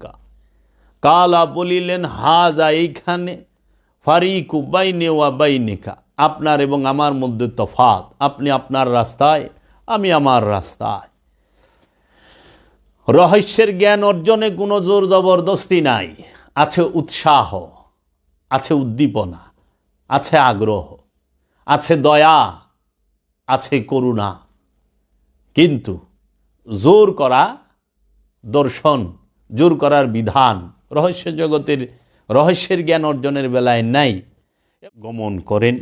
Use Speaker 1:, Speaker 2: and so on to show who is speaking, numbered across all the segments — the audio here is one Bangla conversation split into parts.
Speaker 1: বাইনিকা কালা বলিলেন, হাজা এইখানে, ফারিকু বাইনে ওয়া বাইনিকা। আপনার এবং আমার মধ্যে তফাত। আপনি আপনার রাস্তায়, আমি আমার রাস্তায়। রহস্যের জ্ঞান অর্জনে কোনো জোর জবরদস্তি নাই। আছে উৎসাহ, আছে উদ্দীপনা, আছে আগ্রহ, আছে দয়া, আছে করুণা। কিন্তু জোর করা দর্শন জোর করার বিধান রহস্য জগতের রহস্যের জ্ঞান অর্জনের বেলায় নাই। গমন করেন।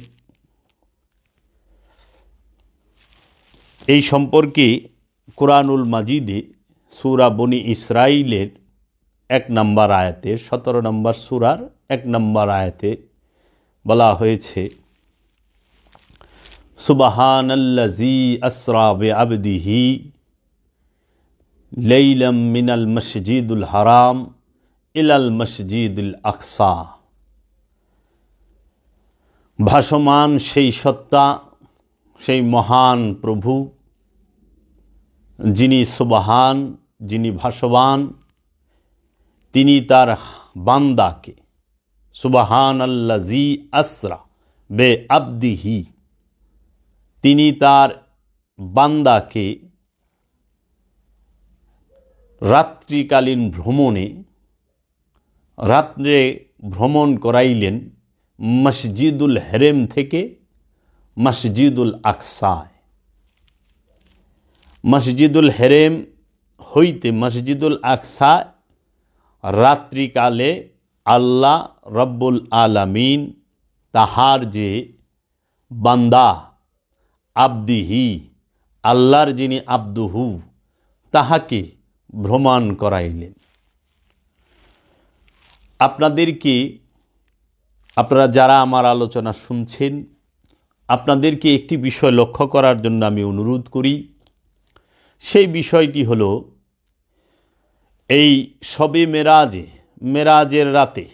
Speaker 1: এই সম্পর্কে কোরআনুল মাজিদে সুরা বনি ইসরাইলের এক নম্বর আয়াতে, সতেরো নম্বর সুরার এক নম্বর আয়াতে বলা হয়েছে সুবাহানাল্লাজি আসরাবে আবদিহি লাইলাম মিনাল মসজিদুল হারাম ইলাল মসজিদুল আকসা। ভাসমান সেই সত্তা, সেই মহান প্রভু, যিনি সুবাহান, যিনি ভাসবান, তিনি তার বান্দাকে সুবাহান আল্লাজি আসরা বে আবদিহি, তিনি তার বান্দাকে রাত্রিকালীন ভ্রমণে রাত্রে ভ্রমণ করাইলেন মসজিদুল হেরেম থেকে মসজিদুল আকসায়। মসজিদুল হেরেম হইতে মসজিদুল আকসা রাত্রিকালে আল্লাহ রব্বুল আলামিন তাহার যে বান্দা, আব্দিহি, আল্লাহর যিনি আব্দুহু, তাহাকে ভ্রমণ করাইলেন। আপনাদেরকে আপনারা যারা আমার আলোচনা শুনছেন আপনাদেরকে একটি বিষয় লক্ষ্য করার জন্য আমি অনুরোধ করি? সেই বিষয়টি হলো, এই সবে মেরাজে, মেরাজের রাতে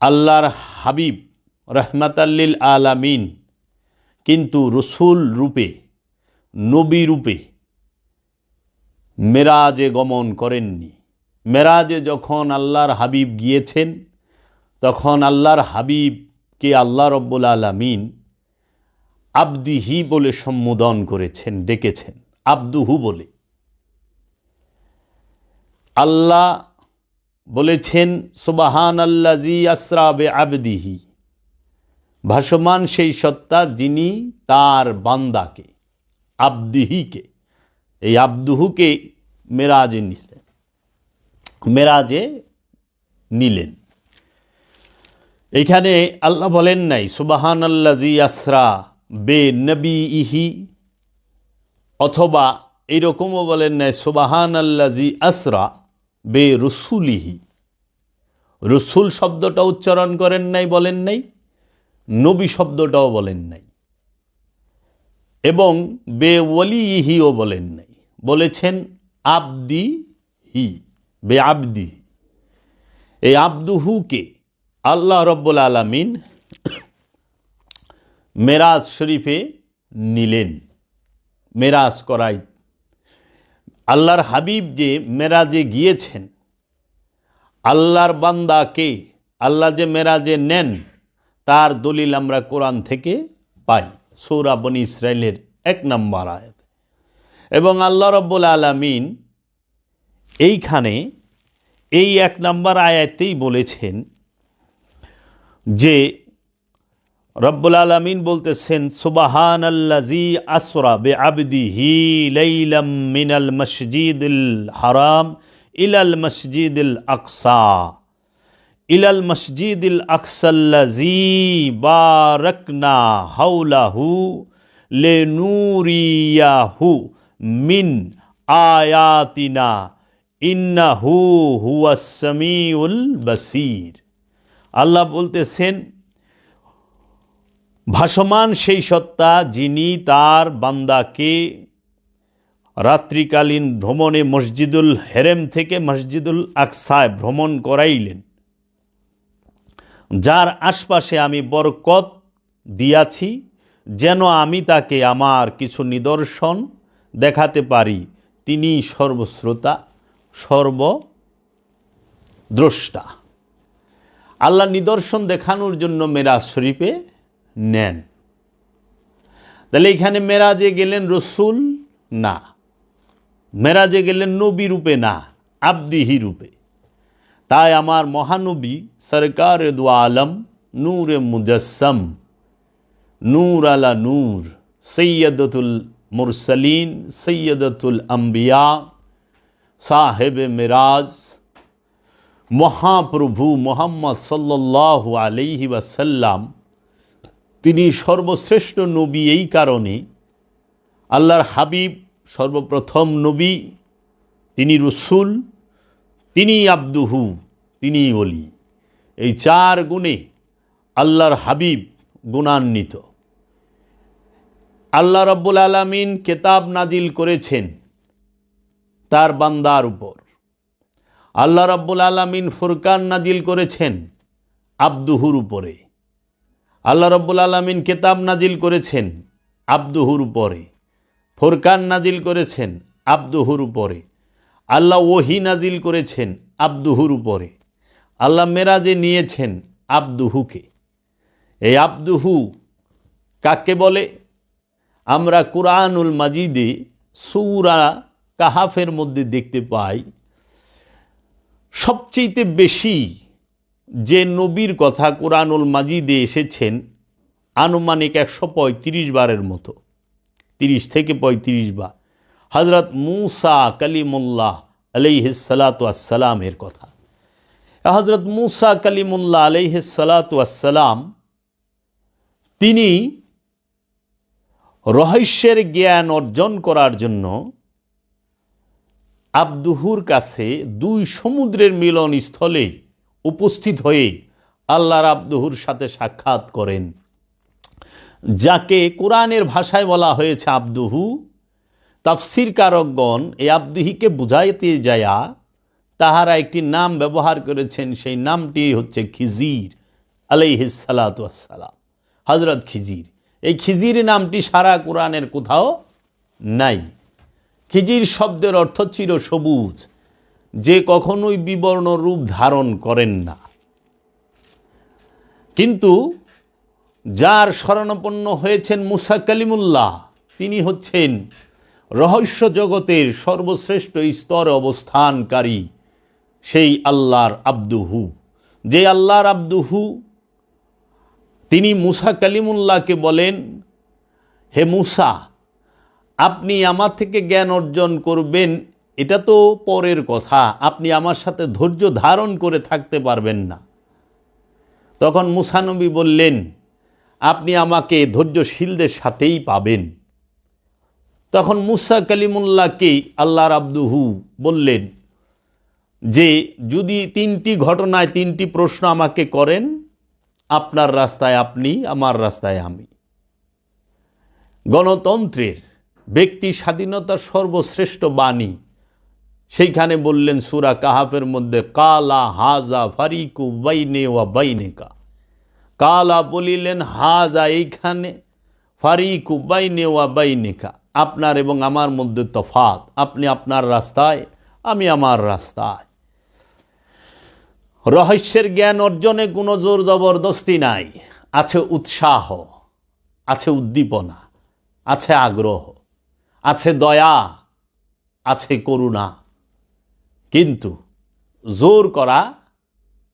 Speaker 1: আল্লাহর হাবিব রহমাতাল্লিল আলামিন কিন্তু রসুল রূপে, নবী রূপে মেরাজে গমন করেননি। মেরাজে যখন আল্লাহর হাবিব গিয়েছেন, তখন আল্লাহর হাবিবকে আল্লাহ রব্বুল আলমিন আব্দিহি বলে সম্বোধন করেছেন, ডেকেছেন। আব্দুহু বলে। আল্লাহ বলেছেন সুবাহান আল্লাজি আসরাবে আবদিহি ভাসমান সেই সত্তা যিনি তার বান্দাকে, আব্দিহিকে এই আব্দুহুকে মেরাজে নিলেন। মেরাজে নিলেন। এইখানে আল্লাহ বলেন নাই সুবাহান আল্লাজি আসরা বে নবী ইহি অথবা এইরকমও বলেন নাই সুবাহান আল্লাজি আসরা বে রসুলিহি। রসুল শব্দটা উচ্চারণ করেন নাই বলেন নাই, নবী শব্দটাও বলেন নাই। এবং বে ওলি ইহিও বলেন নাই। বলেছেন, আবদি হি বে আবদি এই আব্দুহুকে আল্লাহ রব্বুল আলমিন মেরাজ শরীফে নিলেন। মেরাজ করাই। আল্লাহর হাবিব যে মেরাজে গিয়েছেন, আল্লাহর বান্দাকে আল্লাহ যে মেরাজে নেন, তার দলিল আমরা কোরআন থেকে পাই। সৌরা বনি ইসরায়েলের এক নম্বর আয়াত। এবং আল্লাহ রব্বুল আলমিন এইখানে এই এক নম্বর আয়াতেই বলেছেন যে রব্বুল আলমিন বলতেছেন সুবাহান আল্লাজি আসরা বে আবদিহি লাইলাম মিনাল মসজিদুল হারাম ইলাল মসজিদুল আকসা। ইলাল মসজিদুল আকসাল্লাজি বারকনা হাউলাহু লেনুরিয়াহু। মিন আয়াতিনা, ইন্নাহু হুয়া সামিউল বসির। আল্লাহ বলতেছেন, ভাসমান সেই সত্তা যিনি তার বান্দাকে রাত্রিকালীন ভ্রমণে মসজিদুল হেরেম থেকে মসজিদুল আকসায় ভ্রমণ করাইলেন, যার আশপাশে আমি বরকত দিয়াছি, যেন আমি তাকে আমার কিছু নিদর্শন দেখাতে পারি। তিনি সর্বশ্রোতা, সর্বদ্রষ্টা। আল্লাহ নিদর্শন দেখানোর জন্য মেরাজ শরীফে নেন। তাহলে এখানে মেরাজে গেলেন রসুল? না। মেরাজে গেলেন নবী রূপে না, আবদিহি রূপে। তাই আমার মহানবী সরকার দু আলম নূরে মুজস্সম নূর আলা নূর, সৈয়দতুল মুরসলিন সৈয়দতুল আম্বিয়া, সাহেব মিরাজ, মহাপ্রভু মোহাম্মদ সাল্লাহ আলহি ওয়াসাল্লাম, তিনি সর্বশ্রেষ্ঠ নবী এই কারণে, আল্লাহর হাবিব সর্বপ্রথম নবী, তিনি রসুল, তিনি আব্দুহু, তিনি অলি এই চার গুণে আল্লাহর হাবিব গুণান্বিত। আল্লাহ রব্বুল আলমিন কেতাব নাজিল করেছেন তার বান্দার উপর। আল্লাহ রব্বুল আলমিন ফুরকান নাজিল করেছেন আব্দুহুর উপরে। আল্লাহ রব্বুল আলমিন কেতাব নাজিল করেছেন আব্দুহুর উপরে। ফুরকান নাজিল করেছেন আব্দুহুর উপরে। আল্লাহ ওহি নাজিল করেছেন আব্দুহুর উপরে। আল্লাহ মেরাজে নিয়েছেন আব্দুহুকে। এই আব্দুহু কাকে বলে? আমরা কুরআনুল মাজিদে সৌরা কাহাফের মধ্যে দেখতে পাই, সবচেয়ে বেশি যে নবীর কথা কোরআনুল মাজিদে এসেছেন আনুমানিক একশো পঁয়ত্রিশ বারের মতো, তিরিশ থেকে পঁয়ত্রিশ বার। হজরত মুসা কালিমুল্লাহ আলাইহিসালাতামের কথা। হজরত মুসা কালিমুল্লাহ আলাইহিসালাতাম তিনি রহস্যের জ্ঞান অর্জন করার জন্য আব্দুহুর কাছে দুই সমুদ্রের মিলন স্থলে উপস্থিত হয়ে আল্লাহর আব্দুহুর সাথে সাক্ষাৎ করেন। যাকে কোরআনের ভাষায় বলা হয়েছে আব্দুহু। তাফসির কারকগণ এই আব্দুহিকে বুঝাইতে যায়া তাহারা একটি নাম ব্যবহার করেছেন, সেই নামটি হচ্ছে খিজির আলাইহিসালাতাম হজরত খিজির। এই খিজির নামটি সারা কোরআনের কোথাও নাই। খিজির শব্দের অর্থ চির সবুজ, যে কখনোই বিবর্ণ রূপ ধারণ করেন না। কিন্তু যার শরণাপন্ন হয়েছেন মুসা কালিমুল্লাহ, তিনি হচ্ছেন রহস্য জগতের সর্বশ্রেষ্ঠ স্তরে অবস্থানকারী সেই আল্লাহর আব্দুহু, যে আল্লাহর আব্দুহু তিনি মুসা কালিমুল্লাহকে বলেন, হে মুসা, আপনি আমার থেকে জ্ঞান অর্জন করবেন, এটা তো পরের কথা। আপনি আমার সাথে ধৈর্য ধারণ করে থাকতে পারবেন না। তখন মুসানবী বললেন, আপনি আমাকে ধৈর্যশীলদের সাথেই পাবেন। তখন মুসা কালিমুল্লাহকে আল্লাহর আব্দুহু বললেন, যে যদি তিনটি ঘটনায় তিনটি প্রশ্ন আমাকে করেন আপনার রাস্তায় আপনি, আমার রাস্তায় আমি। গণতন্ত্রের ব্যক্তি স্বাধীনতার সর্বশ্রেষ্ঠ বাণী, সেইখানে বললেন সুরা কাহাফের মধ্যে, কালা হাজা ফারিকু বাইনে ওয়া বাইনেকা। কালা বলিলেন, হাজা এইখানে, ফারিকু বাইনে ওয়া বাইনেকা। আপনার এবং আমার মধ্যে তফাত আপনি আপনার রাস্তায়, আমি আমার রাস্তায়। রহস্যের জ্ঞান অর্জনে কোনো জোর জবরদস্তি নাই। আছে উৎসাহ, আছে উদ্দীপনা, আছে আগ্রহ, আছে দয়া, আছে করুণা। কিন্তু জোর করা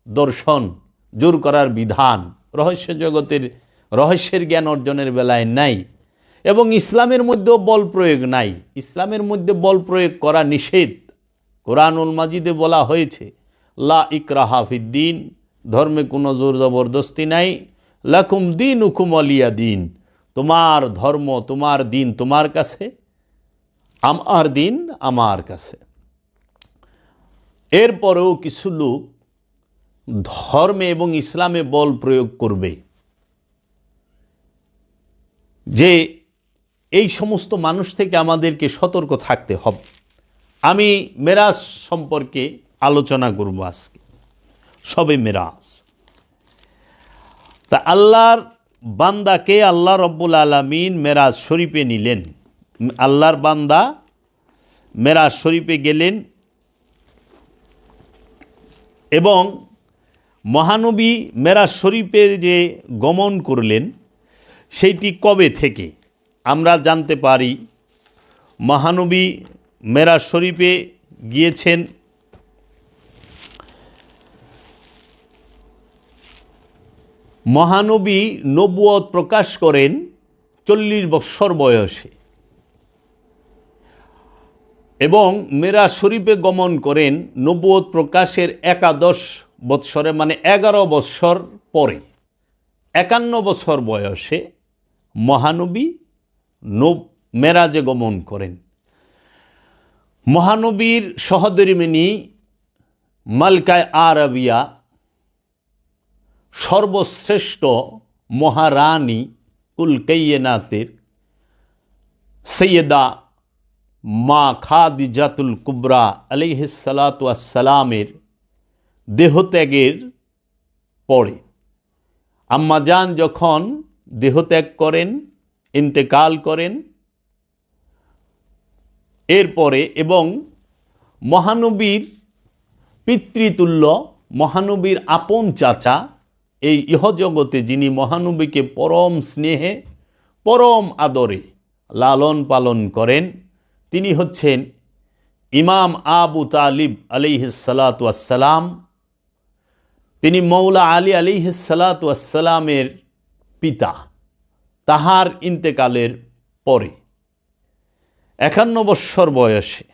Speaker 1: দর্শন, জোর করার বিধান রহস্য জগতের, রহস্যের জ্ঞান অর্জনের বেলায় নাই এবং ইসলামের মধ্যেও বল প্রয়োগ নাই। ইসলামের মধ্যে বল প্রয়োগ করা নিষেধ। কোরআনুল মাজিদে বলা হয়েছে লা ইকরাহাফিদ্দিন ধর্মে কোনো জোর জবরদস্তি নাই। লাকুম দিন উকুম আলিয়া দিন, তোমার ধর্ম, তোমার দিন তোমার কাছে, আমার দিন আমার কাছে। এরপরেও কিছু লোক ধর্মে এবং ইসলামে বল প্রয়োগ করবে। যে এই সমস্ত মানুষ থেকে আমাদেরকে সতর্ক থাকতে হবে। আমি মেরাজ সম্পর্কে আলোচনা করব আজকে। সবে মেরাজ। তা আল্লাহর বান্দাকে আল্লাহ রব্বুল আলমিন মেরাজ শরীফে নিলেন। আল্লাহর বান্দা মেরাজ শরীফে গেলেন এবং মহানবী মেরাজ শরীফে যে গমন করলেন, সেইটি কবে থেকে? আমরা জানতে পারি, মহানবী মেরাজ শরীফে গিয়েছেন মহানবী নবুয়ত প্রকাশ করেন চল্লিশ বৎসর বয়সে। এবং মেরা শরীফে গমন করেন নবুয়ত প্রকাশের একাদশ বৎসরে মানে এগারো বৎসর পরে। একান্ন বছর বয়সে মহানবী নব মেরাজে গমন করেন। মহানবীর সহদরিমিনী মালকায় আরবিয়া সর্বশ্রেষ্ঠ মহারানী কুলকাইয়েনাতের সৈয়দা মা খাদিজাতুল কুবরা আলিহিসালাতামের দেহত্যাগের পরে। আম্মাজান যখন দেহত্যাগ করেন, ইন্তেকাল করেন, এরপরে এবং মহানবীর পিতৃতুল্য, মহানবীর আপন চাচা এই ইহজগতে যিনি মহানবীকে পরম স্নেহে, পরম আদরে লালন পালন করেন, তিনি হচ্ছেন ইমাম আবু তালিব আলিহিসালাতাম তিনি মৌলা আলী আলিহিসালাতামের পিতা, তাহার ইন্তেকালের পরে। একান্ন বৎসর বয়সে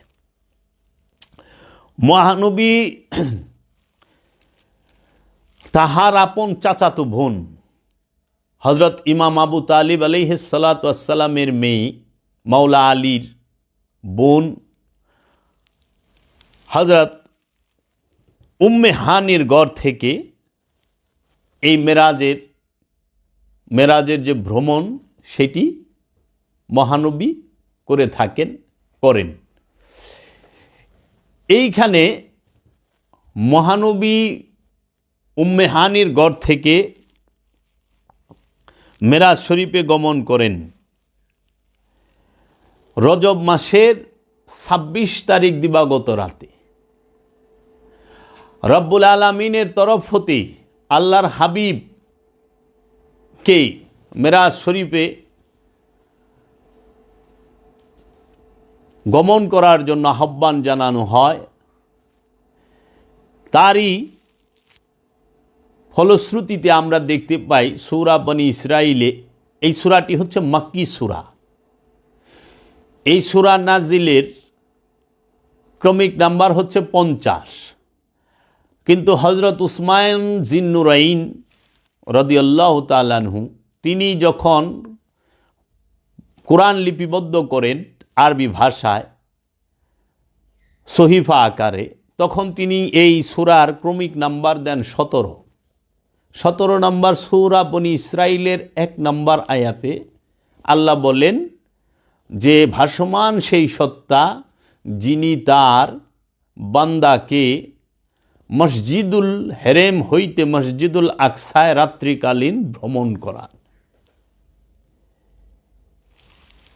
Speaker 1: মহানবী তাহার আপন চাচাতো বোন। হজরত ইমাম আবু তালিব আলিহাসালাতামের মেয়ে, মাওলা আলীর বোন। হজরত উম্মে হানির গড় থেকে এই মেরাজের মেরাজের যে ভ্রমণ, সেটি মহানবী করে থাকেন, করেন। এইখানে মহানবী উম্মেহানির গড় থেকে মেরাজ শরীফে গমন করেন। রজব মাসের ছাব্বিশ তারিখ দিবাগত রাতে। রব্বুল আলমিনের তরফ হতে আল্লাহর হাবিব কে মেরাজ শরীফে গমন করার জন্য আহ্বান জানানো হয়, তারই ফলশ্রুতিতে আমরা দেখতে পাই সৌরা বনি ইসরায়েলে এই সুরাটি হচ্ছে মাক্কি সুরা। এই সুরা নাজিলের ক্রমিক নাম্বার হচ্ছে পঞ্চাশ। কিন্তু হজরত উসমায়ন জিন্নুরাইন রদিয়াল্লাহ তালানহু তিনি যখন কোরআন লিপিবদ্ধ করেন আরবি ভাষায় সহিফা আকারে, তখন তিনি এই সুরার ক্রমিক নাম্বার দেন সতেরো। সতেরো নম্বর সৌরা বনি ইসরায়েলের এক নম্বর আয়াতে আল্লাহ বলেন, যে ভাসমান সেই সত্তা, যিনি তার বান্দাকে মসজিদুল হেরেম হইতে মসজিদুল আকসায় রাত্রিকালীন ভ্রমণ করান।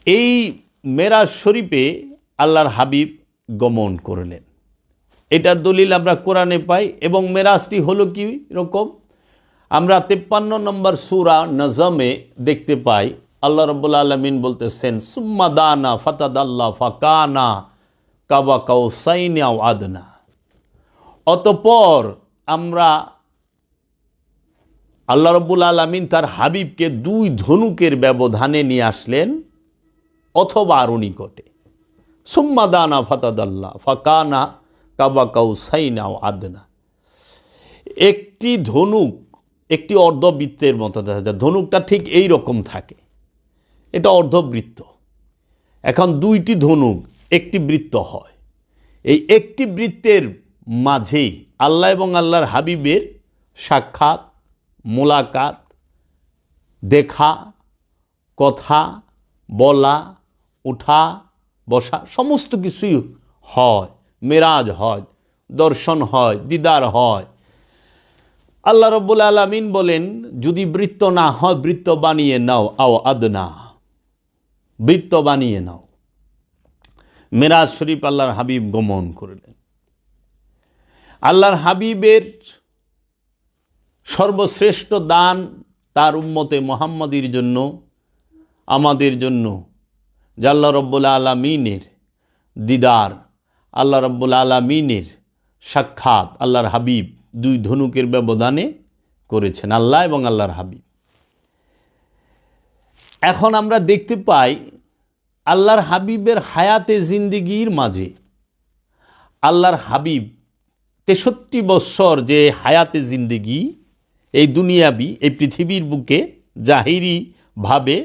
Speaker 1: এই মেরাজ শরীফে আল্লাহর হাবিব গমন করলেন। এটার দলিল আমরা কোরআনে পাই এবং মেরাজটি হলো কি রকম? আমরা তেপ্পান্ন নম্বর সুরা নজমে দেখতে পাই, আল্লাহ রব্বুল আলমিন বলতেছেন, সুম্মা দানা ফাতাদ আল্লাহ ফাকানা কাবা কাউ সাইনা আদনা। অতপর আমরা আল্লাহ রব্বুল আলমিন তার হাবিবকে দুই ধনুকের ব্যবধানে নিয়ে আসলেন, অথবা আরও নিকটে। সুম্মা দানা ফাতাদ আল্লাহ ফাকানা কাবা কাউ সাইনা আদনা। একটি ধনুক একটি অর্ধবৃত্তের মতো দেখা যায়। ধনুকটা ঠিক এই রকম থাকে। এটা অর্ধবৃত্ত। এখন দুইটি ধনুক একটি বৃত্ত হয়। এই একটি বৃত্তের মাঝেই আল্লাহ এবং আল্লাহর হাবিবের সাক্ষাৎ, মোলাকাত, দেখা, কথা, বলা, উঠা, বসা সমস্ত কিছুই হয়। মেরাজ হয়, দর্শন হয়, দিদার হয়। আল্লাহ রব্বুল আলমিন বলেন, যদি বৃত্ত না হয়, বৃত্ত বানিয়ে নাও, আও আদনা, বৃত্ত বানিয়ে নাও। মেরাজ শরীফ আল্লাহর হাবিব গমন করলেন। আল্লাহর হাবিবের সর্বশ্রেষ্ঠ দান তার উম্মতে মোহাম্মদীর জন্য, আমাদের জন্য আল্লাহ রব্বুল আলমিনের দিদার, আল্লাহ রব্বুল আলমিনের সাক্ষাৎ, আল্লাহর হাবিব দুই ধনুকের ব্যবধানে করেছেন আল্লাহ এবং আল্লাহর হাবিব। এখন আমরা দেখতে পাই আল্লাহর হাবিবের হায়াতে জিন্দিগির মাঝে আল্লাহর হাবিব তেষট্টি বৎসর যে হায়াতে জিন্দিগি এই দুনিয়াবি, এই পৃথিবীর বুকে জাহিরি ভাবে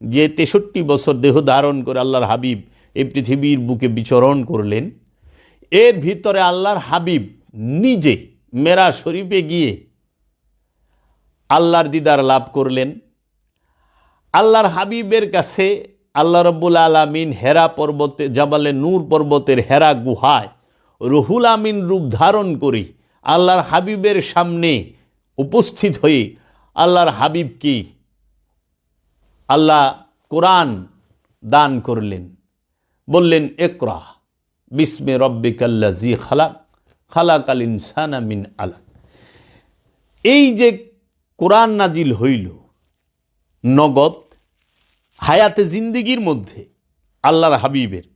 Speaker 1: যে তেষট্টি বছর দেহ ধারণ করে আল্লাহর হাবিব এই পৃথিবীর বুকে বিচরণ করলেন, এর ভিতরে আল্লাহর হাবিব নিজে মেরা শরীফে গিয়ে আল্লাহর দিদার লাভ করলেন। আল্লাহর হাবিবের কাছে আল্লাহ রব্বুল আলমিন হেরা পর্বতে, জাবালে নূর পর্বতের হেরা গুহায় রহুল আমিন রূপ ধারণ করে, আল্লাহর হাবিবের সামনে উপস্থিত হয়ে আল্লাহর হাবিব কি আল্লাহ কোরআন দান করলেন। বললেন একরা বিস্মে রব্বিকাল্লা জি খালাক। খালাক আল ইনসানা মিন আলাক। এই যে কোরআন নাজিল হইল, নগদ, হায়াতে জিন্দিগির মধ্যে, আল্লাহর হাবিবের,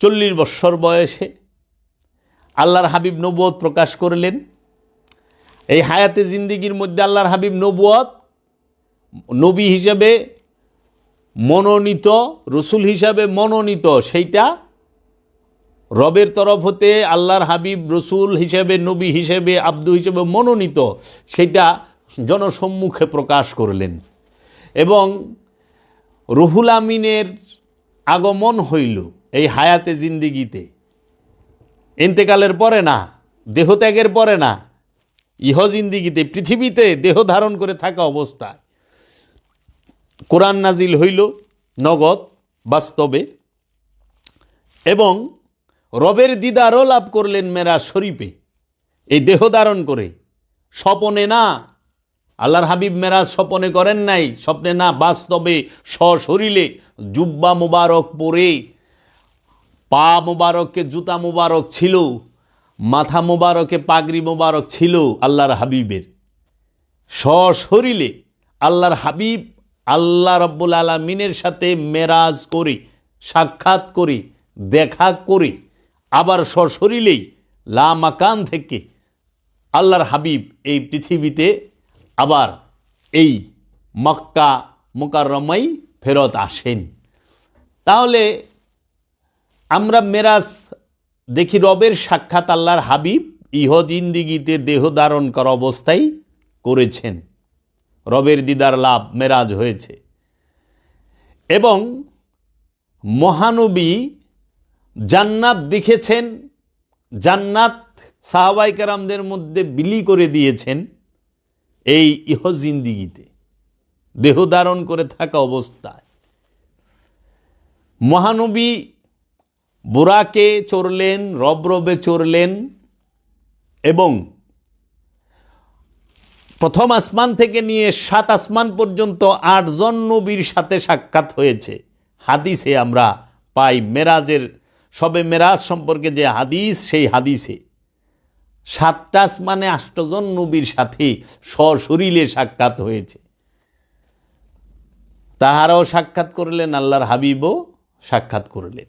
Speaker 1: চল্লিশ বৎসর বয়সে, আল্লাহর হাবিব নবুয়ত প্রকাশ করলেন। এই হায়াতে জিন্দিগির মধ্যে আল্লাহর হাবিব নবুয়ত, নবী হিসেবে মনোনীত, রসুল হিসাবে মনোনীত সেইটা রবের তরফ হতে আল্লাহর হাবিব, রসুল হিসেবে, নবী হিসেবে, আব্দু হিসেবে মনোনীত সেটা জনসম্মুখে প্রকাশ করলেন। এবং রুহুল আমিনের আগমন হইল এই হায়াতে জিন্দিগিতে। ইন্তেকালের পরে না, দেহত্যাগের পরে না, ইহ জিন্দিগিতে, পৃথিবীতে দেহ ধারণ করে থাকা অবস্থায় কোরআন নাজিল হইল নগদ বাস্তবে। এবং রবের দিদারও লাভ করলেন মেরা শরীফে। এই দেহ ধারণ করে। স্বপনে না। আল্লাহর হাবিব মেরাজ স্বপনে করেন নাই। স্বপ্নে না, বাস্তবে সশরীরে জুব্বা মুবারক পরে। পা মুবারককে জুতা মুবারক ছিল। মাথা মুবারকে পাগড়ি মুবারক ছিল আল্লাহর হাবিবের। সশরীরে আল্লাহর হাবিব আল্লাহ রব্বুল আলমিনের সাথে মেরাজ করে, সাক্ষাৎ করে, দেখা করে আবার সশরীরেই লামাকান থেকে আল্লাহর হাবিব এই পৃথিবীতে আবার এই মক্কা মোকাররমাই ফেরত আসেন। তাহলে আমরা মেরাজ দেখি রবের সাক্ষাৎ আল্লাহর হাবিব ইহ জিন্দিগিতে দেহ ধারণ করা অবস্থায় করেছেন। রবের দিদার লাভ মেরাজ হয়েছে। এবং মহানবী জান্নাত দেখেছেন, জান্নাত সাহাবাইকারামদের মধ্যে বিলি করে দিয়েছেন এই ইহ জিন্দিগিতে দেহ ধারণ করে থাকা অবস্থায়। মহানবী বুরাকে চড়লেন, রবরবে চড়লেন এবং প্রথম আসমান থেকে নিয়ে সাত আসমান পর্যন্ত আটজন নবীর সাথে সাক্ষাৎ হয়েছে। হাদিসে আমরা পাই মেরাজের সবে মেরাজ সম্পর্কে যে হাদিস, সেই হাদিসে সাতটা আসমানে আষ্টজন নবীর সাথে সশরীরে সাক্ষাৎ হয়েছে। তাহারাও সাক্ষাৎ করলেন, আল্লাহর হাবিবও সাক্ষাৎ করলেন।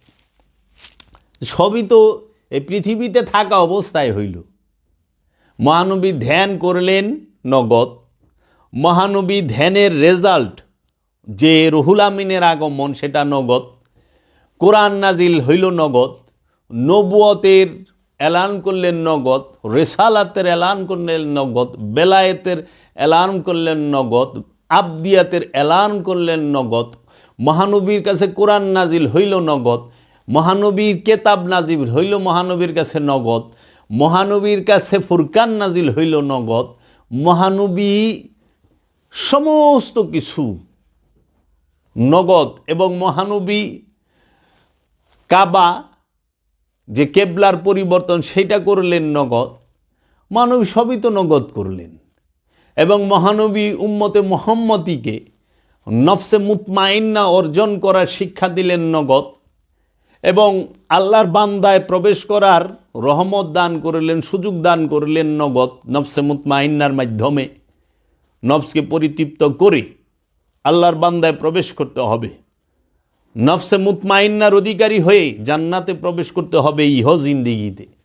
Speaker 1: সবই তো এই পৃথিবীতে থাকা অবস্থায় হইল। মহানবী ধ্যান করলেন নগদ। মহানবী ধ্যানের রেজাল্ট যে রহুল আমিনের আগমন, সেটা নগদ। কোরআন নাজিল হইল নগদ, নবুয়তের এলান করলেন নগদ, রেসালাতের এলান করলেন নগদ, বেলায়েতের এলান করলেন নগদ, আবদিয়াতের এলান করলেন নগদ, মহানবীর কাছে কোরআন নাজিল হইল নগদ, মহানবীর কেতাব নাজিল হইল মহানবীর কাছে নগদ, মহানবীর কাছে ফুরকান নাজিল হইল নগদ, মহানবী সমস্ত কিছু নগদ এবং মহানবী কাবা, যে কেবলার পরিবর্তন সেটা করলেন নগদ, মানব সবই তো নগদ করলেন। এবং মহানবী উম্মতে মোহাম্মতিকে নফসে মুতমাইন্না অর্জন করার শিক্ষা দিলেন নগদ, এবং আল্লাহর বান্দায় প্রবেশ করার রহমত দান করলেন, সুযোগ দান করলেন নগদ নফসে মুতমাইন্নার মাধ্যমে। নফসকে পরিতৃপ্ত করে আল্লাহর বান্দায় প্রবেশ করতে হবে। নফসে মুতমাইন্নার অধিকারী হয়ে জান্নাতে প্রবেশ করতে হবে ইহ জিন্দিগিতে।